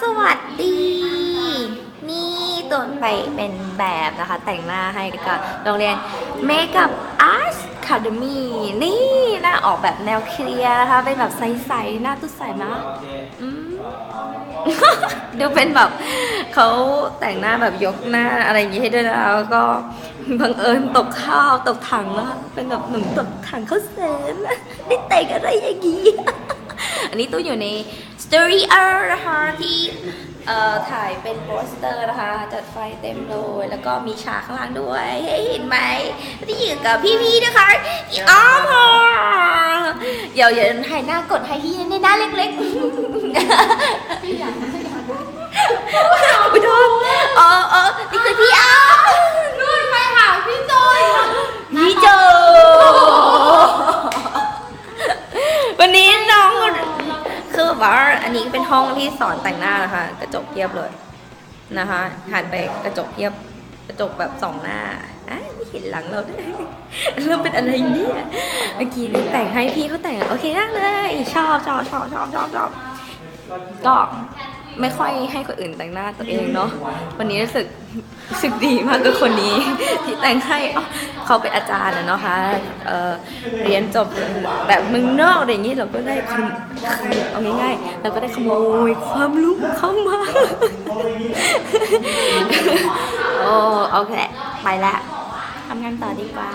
สวัสดี นี่ตัวไปเป็นแบบนะคะ แต่งหน้าให้กับโรงเรียน Makeup Arts Academy นี่หน้าออกแบบแนวเคลียร์นะคะ เป็นแบบใสๆหน้าตุ้ใสมากอืมดูเป็นแบบเขาแต่งหน้าแบบยกหน้าอะไรอย่างงี้ให้ด้วยนะแล้วก็บังเอิญตกข้าวตกถังแล้วเป็นแบบหนุ่มตกถังเขาวแสนได้แต่งอะไรอย่างงี้ อันนี้ตู้อยู่ในสตูดิโอนะคะที่เอ่อถ่ายเป็นโปสเตอร์นะคะ จัดไฟเต็มเลยแล้วก็มีฉากข้างล่างด้วยให้เห็นไหมที่อยู่กับพี่ๆนะคะอีอ้อมค่ะเดี๋ยวอย่าถ่ายหน้ากดให้พี่ในหน้าเล็กๆ อุดมเออเออนี่คือพี่อ้อม นู่นไปหาพี่โจย พี่โจ วันนี้น้องคือแบบว่าอันนี้เป็นห้องที่สอนแต่งหน้านะคะ กระจกเทียบเลยนะคะหันไปกระจกเทียบกระจกแบบสองหน้าอะไม่เห็นหลังเราด้วยเราเป็นอะไรเนี่ยเมื่อกี้แต่งให้พี่เขาแต่งโอเคมากเลยชอบชอบชอบชอบชอบชอบก็ ไม่ค่อยให้คนอื่นแต่งหน้าตัวเองเนาะวันนี้รู้สึกรู้สึกดีมากกับคนนี้ ที่แต่งให้เขาเป็นอาจารย์อะเนาะคะเอ่อเรียนจบแบบเมืองนอกอะไรอย่างนี้เราก็ได้ขโมยเอาง่ายๆเราก็ได้ขโมยความรู้เข้ามาโอ้โอเคไปละทำงานต่อดีกว่า